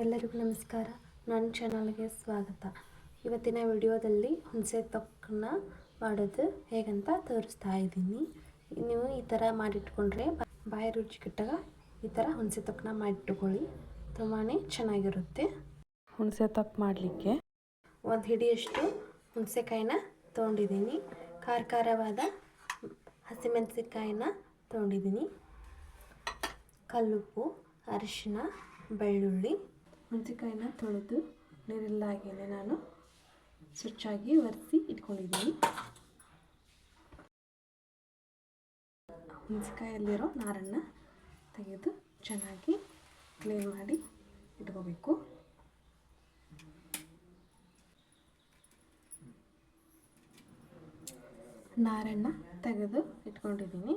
ಎಲ್ಲರಿಗೂ ನಮಸ್ಕಾರ. ನನ್ನ ಚಾನಲ್ಗೆ ಸ್ವಾಗತ. ಇವತ್ತಿನ ವಿಡಿಯೋದಲ್ಲಿ ಹುಣಸೆ ತೊಕ್ಕನ್ನ ಮಾಡೋದು ಹೇಗಂತ ತೋರಿಸ್ತಾ ಇದ್ದೀನಿ. ನೀವು ಈ ಥರ ಮಾಡಿಟ್ಕೊಂಡ್ರೆ ಬಾಯಿ ರುಚಿ ಕಟ್ಟಾಗ ಈ ಥರ ಹುಣಸೆ ತೊಕ್ಕನ್ನ ಮಾಡಿಟ್ಕೊಳ್ಳಿ. ತುಂಬಾ ಚೆನ್ನಾಗಿರುತ್ತೆ. ಹುಣಸೆ ತೊಕ್ಕು ಮಾಡಲಿಕ್ಕೆ ಒಂದು ಹಿಡಿಯಷ್ಟು ಹುಣಸೆಕಾಯಿನ ತೊಗೊಂಡಿದ್ದೀನಿ. ಖಾರ ಖಾರವಾದ ಹಸಿಮೆಣಸಿನ್ಕಾಯಿನ ತೊಗೊಂಡಿದ್ದೀನಿ. ಕಲ್ಲುಪ್ಪು ಅರಿಶಿನ ಬೆಳ್ಳುಳ್ಳಿ. ಹುಣಸೆಕಾಯಿನ ತೊಳೆದು ನೀರಿಲ್ಲಾಗೇನೆ ನಾನು ಸ್ವಚ್ಛಾಗಿ ಒರೆಸಿ ಇಟ್ಕೊಂಡಿದ್ದೀನಿ. ಹುಣಸೆಕಾಯಲ್ಲಿರೋ ನಾರನ್ನು ತೆಗೆದು ಚೆನ್ನಾಗಿ ಕ್ಲೀನ್ ಮಾಡಿ ಇಟ್ಕೋಬೇಕು. ನಾರನ್ನು ತೆಗೆದು ಇಟ್ಕೊಂಡಿದ್ದೀನಿ.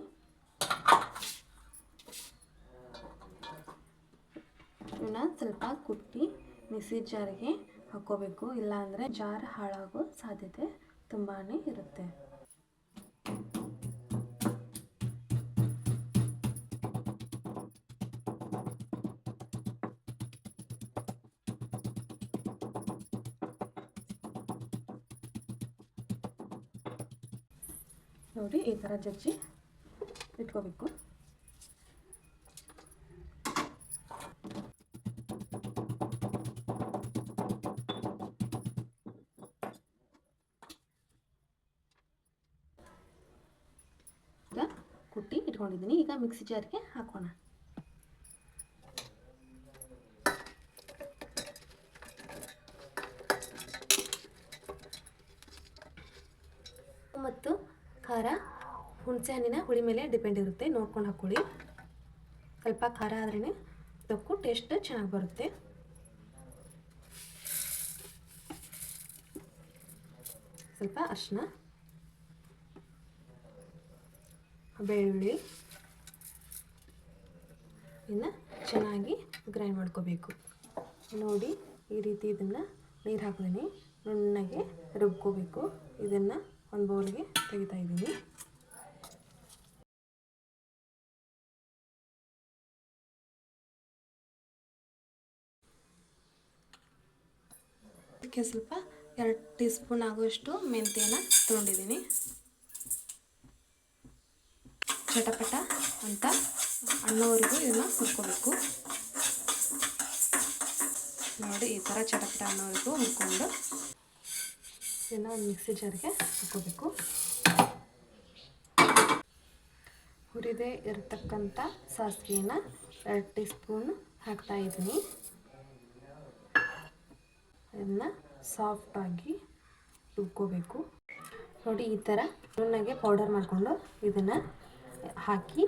ಇವನ್ನ ಸ್ವಲ್ಪ ಕುಟ್ಟಿ ಮಿಕ್ಸಿ ಜಾರಿಗೆ ಹಾಕೋಬೇಕು. ಇಲ್ಲಾಂದ್ರೆ ಜಾರ್ ಹಾಳಾಗೋ ಸಾಧ್ಯತೆ ತುಂಬಾ ಇರುತ್ತೆ. ನೋಡಿ ಈ ಥರ ಜಜ್ಜಿ ಇಟ್ಕೋಬೇಕು. ಇಟ್ಕೊಂಡಿದ್ದೀನಿ. ಈಗ ಮಿಕ್ಸಿ ಜಾರ್ಗೆ ಹಾಕೋಣ. ಮತ್ತು ಖಾರ ಹುಣಸೆ ಹಣ್ಣಿನ ಹುಳಿ ಮೇಲೆ ಡಿಪೆಂಡ್ ಇರುತ್ತೆ. ನೋಡ್ಕೊಂಡು ಹಾಕ್ಕೊಳ್ಳಿ ಸ್ವಲ್ಪ ಖಾರ ಆದ್ರೇ ತೊಕ್ಕು ಟೇಸ್ಟ್ ಚೆನ್ನಾಗಿ ಬರುತ್ತೆ. ಸ್ವಲ್ಪ ಅರಿಶಿನ ಬೆಳ್ಳುಳ್ಳಿ. ಇನ್ನು ಚೆನ್ನಾಗಿ ಗ್ರೈಂಡ್ ಮಾಡ್ಕೋಬೇಕು. ನೋಡಿ ಈ ರೀತಿ ಇದನ್ನು ನೀರು ಹಾಕಿದ್ದೀನಿ ನುಣ್ಣಗೆ ರುಬ್ಕೋಬೇಕು. ಇದನ್ನು ಒಂದು ಬೌಲ್ಗೆ ತೆಗಿತಾ ಇದ್ದೀನಿ. ಅದಕ್ಕೆ ಸ್ವಲ್ಪ ಎರಡು ಟೀ ಸ್ಪೂನ್ ಆಗುವಷ್ಟು ಮೆಂತ್ಯನ ತೊಗೊಂಡಿದ್ದೀನಿ ಚಟಪಟ ಅಂತ ಅನ್ನೋವರೆಗೂ ಇದನ್ನು ಹುರ್ಕೋಬೇಕು. ನೋಡಿ, ಈ ಥರ ಚಟಪಟ ಅನ್ನೋವರೆಗೂ ಹುರ್ಕೊಂಡು ಇದನ್ನು ಒಂದು ಮಿಕ್ಸಿ ಜಾರಿಗೆ ಹಾಕೋಬೇಕು. ಹುರಿದೇ ಇರತಕ್ಕಂಥ ಸಾಸಿವೆನ ಎರಡು ಟೀ ಸ್ಪೂನ್ ಹಾಕ್ತಾ ಇದ್ದೀನಿ. ಇದನ್ನು ಸಾಫ್ಟಾಗಿ ರುಬ್ಕೋಬೇಕು. ನೋಡಿ, ಈ ಥರ ನುಣ್ಣಗೆ ಪೌಡರ್ ಮಾಡಿಕೊಂಡು ಇದನ್ನು ಹಾಕಿ.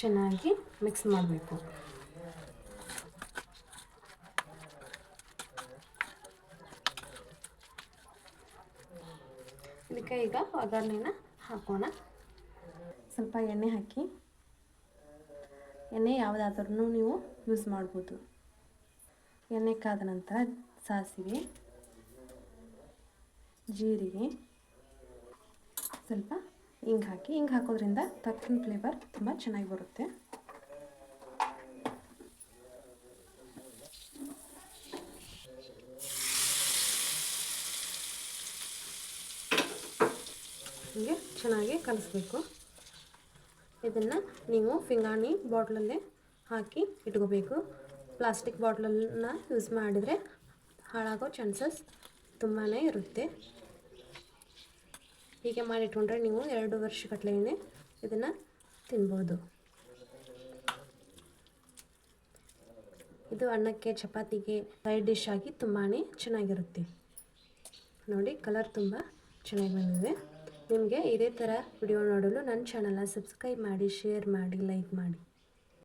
ಚೆನ್ನಾಗಿ ಮಿಕ್ಸ್ ಮಾಡಬೇಕು. ಇದಕ್ಕೆ ಈಗ ಒಗ್ಗರಣೆನ ಹಾಕೋಣ. ಸ್ವಲ್ಪ ಎಣ್ಣೆ ಹಾಕಿ. ಎಣ್ಣೆ ಯಾವುದಾದ್ರೂ ನೀವು ಯೂಸ್ ಮಾಡ್ಬೋದು. ಎಣ್ಣೆ ಕಾದ ನಂತರ ಸಾಸಿವೆ. ಜೀರಿಗೆ ಸ್ವಲ್ಪ ಹಿಂಗೆ ಹಾಕಿ ಹಿಂಗೆ ಹಾಕೋದ್ರಿಂದ ತಕ್ಕಿನ ಫ್ಲೇವರ್ ತುಂಬ ಚೆನ್ನಾಗಿ ಬರುತ್ತೆ. ಹೀಗೆ ಚೆನ್ನಾಗಿ ಕಲಿಸ್ಬೇಕು. ಇದನ್ನು ನೀವು ಫಿಂಗಾಣಿ ಬಾಟ್ಲಲ್ಲೇ ಹಾಕಿ ಇಟ್ಕೋಬೇಕು. ಪ್ಲಾಸ್ಟಿಕ್ ಬಾಟ್ಲನ್ನ ಯೂಸ್ ಮಾಡಿದರೆ ಹಾಳಾಗೋ ಚಾನ್ಸಸ್ ತುಂಬಾ ಇರುತ್ತೆ. ಹೀಗೆ ಮಾಡಿಟ್ಕೊಂಡ್ರೆ ನೀವು ಎರಡು ವರ್ಷಗಟ್ಟಲೆ ಇದನ್ನು ತಿನ್ಬೋದು. ಇದು ಅನ್ನಕ್ಕೆ, ಚಪಾತಿಗೆ ಸೈಡ್ ಡಿಶ್ ಆಗಿ ತುಂಬಾ ಚೆನ್ನಾಗಿರುತ್ತೆ. ನೋಡಿ ಕಲರ್ ತುಂಬ ಚೆನ್ನಾಗಿ ಬಂದಿದೆ. ನಿಮಗೆ ಇದೇ ಥರ ವಿಡಿಯೋ ನೋಡಲು ನನ್ನ ಚಾನಲ್ನ ಸಬ್ಸ್ಕ್ರೈಬ್ ಮಾಡಿ ಶೇರ್ ಮಾಡಿ ಲೈಕ್ ಮಾಡಿ.